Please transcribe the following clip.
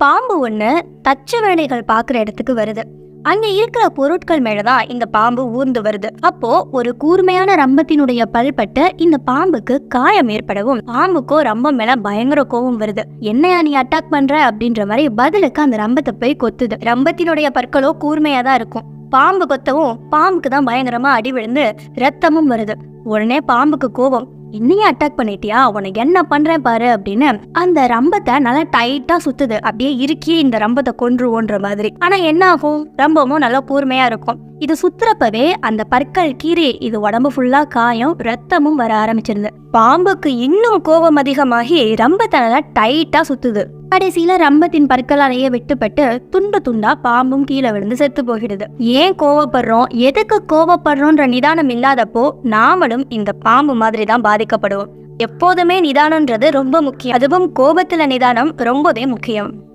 பாம்பு ஒன்று தச்ச வேலைகள் பார்க்குற இடத்துக்கு வருது. அங்க இருக்கிற பொருட்கள் மேலதான் இந்த பாம்பு ஊர்ந்து வருது. அப்போ ஒரு கூர்மையான ரம்பத்தினுடைய பல்பட்டு இந்த பாம்புக்கு காயம் ஏற்படவும் பாம்புக்கோ ரம்பம் மேல பயங்கர கோபம் வருது. என்னையா நீ அட்டாக் பண்ற அப்படின்ற மாதிரி பதிலுக்கு அந்த ரம்பத்தை போய் கொத்துது. ரம்பத்தினுடைய பற்களோ கூர்மையா தான் இருக்கும். பாம்பு கொத்தவும் பாம்புக்கு தான் பயங்கரமா அடி விழுந்து ரத்தமும் வருது. உடனே பாம்புக்கு கோபம். என்னையும் அட்டாக் பண்ணிட்டியா? உனக்கு என்ன பண்றேன் பாரு அப்படின்னு அந்த ரம்பத்தை நல்லா டைட்டா சுத்துது. அப்படியே இறுக்கி இந்த ரம்பத்தை கொன்றுவோன்ற மாதிரி. ஆனா என்ன ஆகும்? ரம்பமும் நல்லா கூர்மையா இருக்கும். இது சுத்துறப்பவே அந்த பற்கள் கீறி இது உடம்பு ஃபுல்லா காயம் ரத்தமும் வர ஆரம்பிச்சிருது. பாம்புக்கு இன்னும் கோபம் அதிகமாகி ரம்பத்தை நல்லா டைட்டா சுத்துது. கடைசியில ரம்பத்தின் பற்களாலேயே வெட்டுப்பட்டு துண்டு துண்டா பாம்பும் கீழே விழுந்து செத்து போகிறது. ஏன் கோவப்படுறோம்? எதுக்கு கோவப்படுறோன்ற நிதானம் இல்லாதப்போ நாமளும் இந்த பாம்பு மாதிரி தான் பாதிக்கப்படுவோம். எப்போதுமே நிதானம்ன்றது ரொம்ப முக்கியம். அதுவும் கோபத்துல நிதானம் ரொம்பவே முக்கியம்.